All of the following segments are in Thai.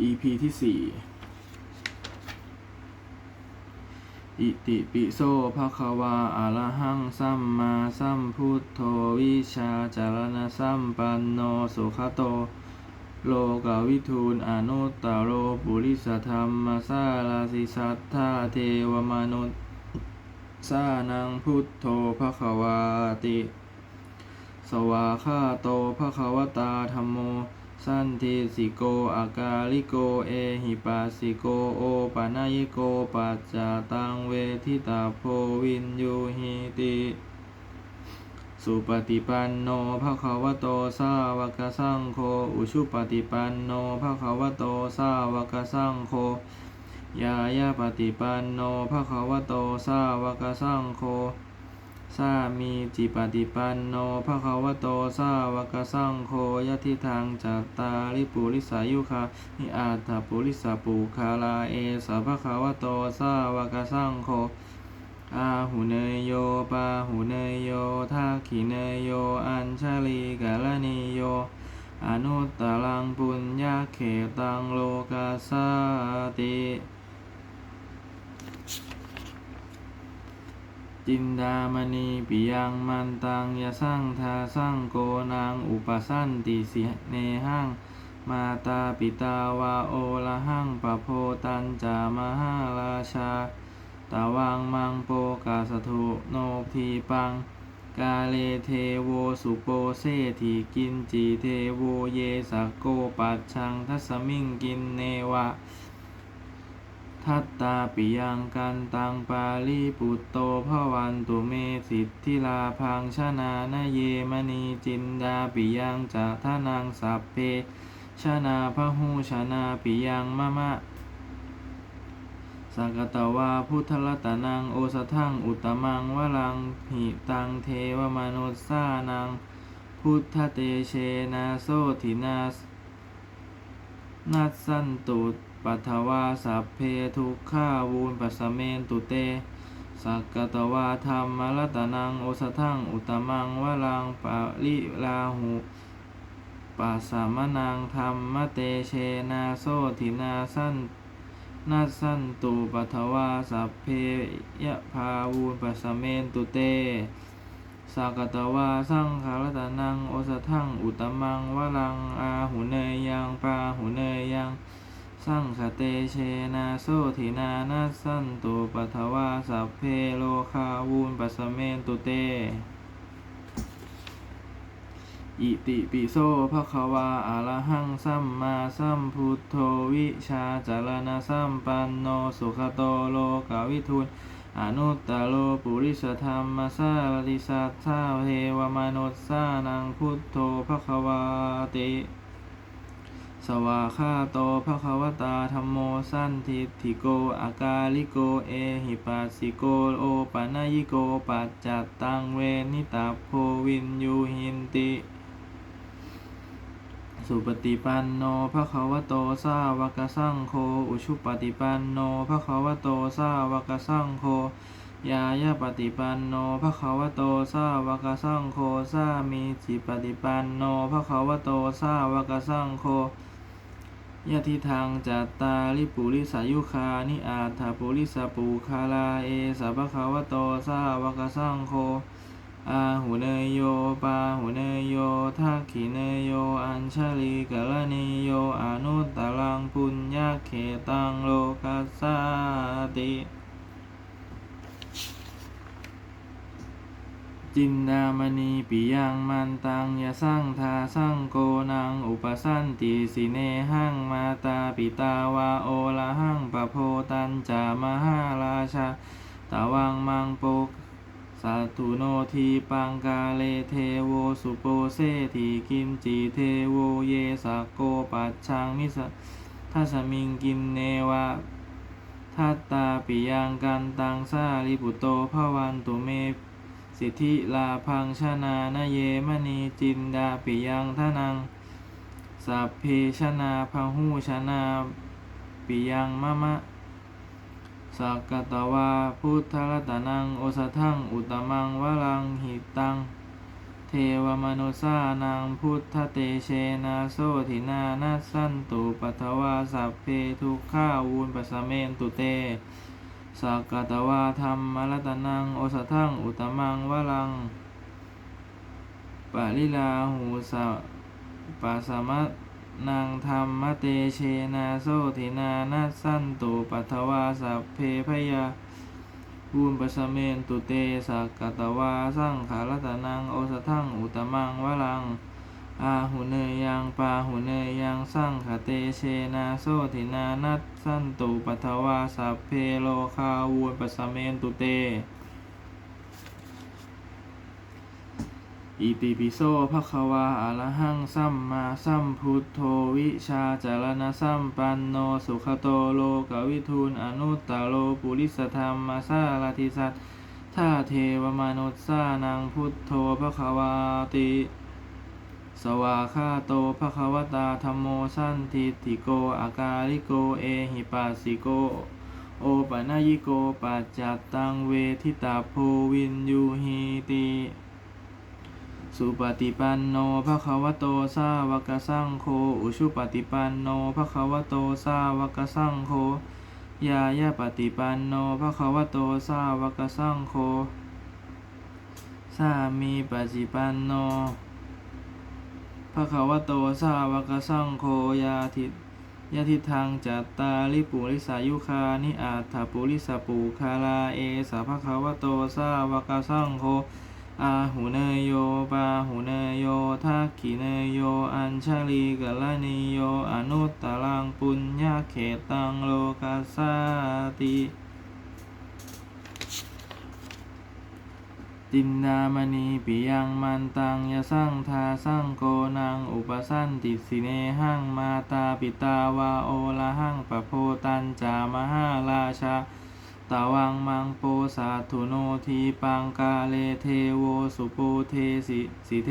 EP ที่สี่อิติปิโสภะคะวาอะระหังสัมมาสัมพุทโธวิชาจารณะสัมปันโนสุขโต โลกาวิทูลอนุตตโรปุริสธรรมสาลาสิสัทธาเทวมนุษย์สานังพุทโธภะคะวาติ สวาคาโตภะคะวตาธรรมโม สันติสิโกอากาลิโก เอหิปัสสิโก โอปะนายโก ปัจจาตังเวทิตาโพวินยูหิติ สุปฏิปันโนภะคะวะโต สาวกสังโฆ อุชุปฏิปันโนภะคะวะโต สาวกสังโฆ ยายาปฏิปันโนภะคะวะโต สาวกสังโฆ สามีจิปฏิปันโนภะคะวะโตสาวกสังโฆยะทิทางจัตตาริปุริสายุคานิอาถปุริสปุคาลาเอสภะคะวะโตสาวกสังโฆอาหุเนยโยปาหุเนยโยทักขิเนยโย อัญชลีกาลนิโย อนุตตรังปุญญาเขตังโลกาสาติ จินดามณีปิยังมันตังยะสังทาสังโกนางอุปสันติสิเนหังมาตาปิตาวาโอละหังปะโพตันจามหาราชาตาวังมังโปกาสถุโนทีปัง กาเลเทโวสุโปเซทีกินจีเทโวเยสโกปัจชังทัสมิงกินเนวะ ทัตตาปิยังกันตังปาลีปุตโตภวันตุเมสิทธิลาพังชนานเยมณีจินดาปิยังจะทานังสัพเพชนาพหูชนาปิยังมะมะสักตวาพุทธรัตนังโอสทังอุตมังวลังหิตังเทวมนุสสานัง พุทธเตเชนาโสทินาสนัสสันตุ ปัทวาสัพเพทุกขาวูนปัสสเมนตุเต สักกตวาธรรมรัตนังโอสทังอุตมังวลังปะลิลาหุปัสสามนังธรรมเตเชนาโสทินาสันนัสสันตุปัทวาสัพเพยะพาวูนปัสสเมนตุเตสากตวาสังขารตานังโอสทังอุตมังวลังอาหุเนยังปาหุเนยยัง สังคเตเชนาโสทินานัสสันตุปัทวาสัพเพโลคาวูนปัสเมนตุเต อิติปิโสภะคะวาอะระหังสัมมาสัมพุทโธวิชาจารณะสัมปันโนสุขโตโลกาวิทูลอนุตตโลปุริสธรรมสาริสัทธาเทวมนุสสานังพุทโธภะคะวาติ สวาคาโตภะคะวตาธรรมโมสันทิฏฐิโก อากาลิโก เอหิปัสสิโก โอปะนายิโก ปัจจัตตังเวนิตาโพวินยูหินติ สุปฏิปันโนภะคะวโตสาวกสังโฆ อุชุปฏิปันโนภะคะวโตสาวกสังโฆ ยายาปฏิปันโนภะคะวโตสาวกสังโฆ สามีจิปฏิปันโนภะคะวโตสาวกสังโฆ ยะทิทางจัตตาริปุริสายุคานิอาถาปุริสปูคาลาเอสัพพะคะวโตสาวกสังโฆอาหุเนยโยปาหุเนยโยทักขิเนยโยอัญชลีกะละนิโยอนุตตรังปุญญาเขตังโลกัสสาติจินดามณีปิยังมันตังยะสังทาสังโกนังอุ ปสันติสิเนหังมาตาปิตาวาโอละหังปะโพตันจามหาราชาตาวังมังโปกสัตุโนทีปังกาเลเทโวสุโปเซทีกิมจีเทโวเยสโกปัจชังมิสทัสมิงกินเนวะทัตตาปิยังกันตังสาลิปุโตภวันตุเมสิทธิลาพังชนานาเยมณีจินดาปิยังทนัง สัพเพชนาพหูชนาปิยังมะมะสักกตวาพุทธรัตนังโอสทังอุตมังวลังหิตัง เทวมนุสานังพุทธเตเชนะโสทินานัสสันตุปัทวาสัพเพทุกขาวูนปัสเมนตุเตสักกตวาธรรมรัตนังโอสทังอุตมังวลังปะลิลาหูสะ ปัสมะนังธรรมเตเชนะโสทินานัสสันตุปัทวาสัพเพพยาภูมิปัสเมนตุเตสักกตวาสังขารัตนังโอสทังอุตมังวลัง อาหุเนยยังปาหุเนยยังสังขเตเชนะโสทินานัสสันตุปัทวาสัพเพโลคาวูนปัสเมนตุเต อิติปิโสภะคะวาอะระหังสัมมาสัมพุทโธวิชาจารณะสัมปันโนสุขโตโลกวิทูลอนุตตโลปุริสธรรมสารทิสัตท่าเทวมนุษสานังพุทโธภะคะวาติ สวาคาโตภะคะวตาธรรมโมสันทิติโกอากาลิโกเอหิปัสสิโกโอปะนายิโกปัจจัตตังเวทิตาโพวินยูหิติ สุปฏิปันโนภะคะวะโตสาวกสังโฆอุชุปฏิปันโนภะคะวะโตสาวกสังโฆยายาปฏิปันโนภะคะวะโตสาวกสังโฆสามีปฏิปันโนภะคะวะโตสาวกสังโฆยาทิยะทิทางจัตตาลิปุริสายุคานิอาถาปุริสปุคาลาเอสะภะคะวะโตสาวกสังโฆ อาหูเนยโยปาหูเนยโยทักขิเนยโย อัญชลีกัลนิโย อนุตตรังปุญญาเขตังโลกัสาติตินดามณีปิยังมันตังยะสังทาสังโกนังอุปสันติสิเนหังมาตาปิตาวาโอละหังปะโพตันจามหาราชา ตาวังมังโปสาธุโนทีปังกาเลเทโวสุโปเทสิสิเท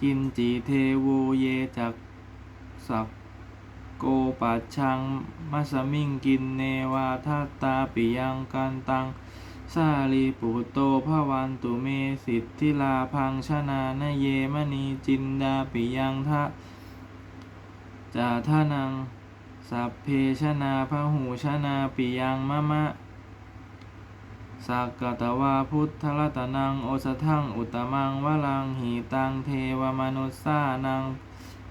กินจีเทโวเยจักสักโกปัชังมัสมิงกินเนวาทัตตาปิยังกันตังสาลีปุตโตภวันตุเมสิทธิลาพังชนานเยมณีจินดาปิยังทะจาทานัง สัพเพชนาพหูชนาปิยังมะมะสักกตวาพุทธรัตนังโอสทังอุตมังวลังหีตังเทวมนุสสานัง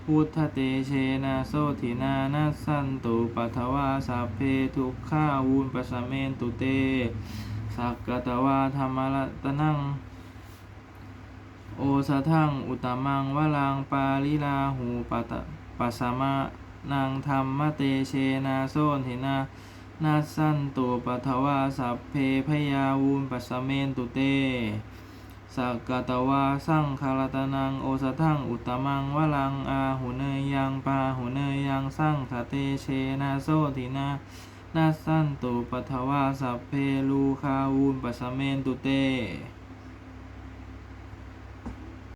พุทธเตเชนะโสทินานัสสันตุปัทวาสัพเพทุกขาวูนปสเมนตุเต สักกตวาธรรมรัตนัง โอสทังอุตมังวลังปาลิลาหูปัตปัสสมะ นังธรรมเตเชนะโสทินานัสสันตุปัทวาสัพเพพยาวูนปัสเมนตุเตสักกตวาสังคารตนังโอสทังอุตมังวลังอาหุเนยยังปาหุเนยยังสังคเตเชนะโสทินานัสสันตุปัทวาสัพเพลูคาวูนปัสเมนตุเต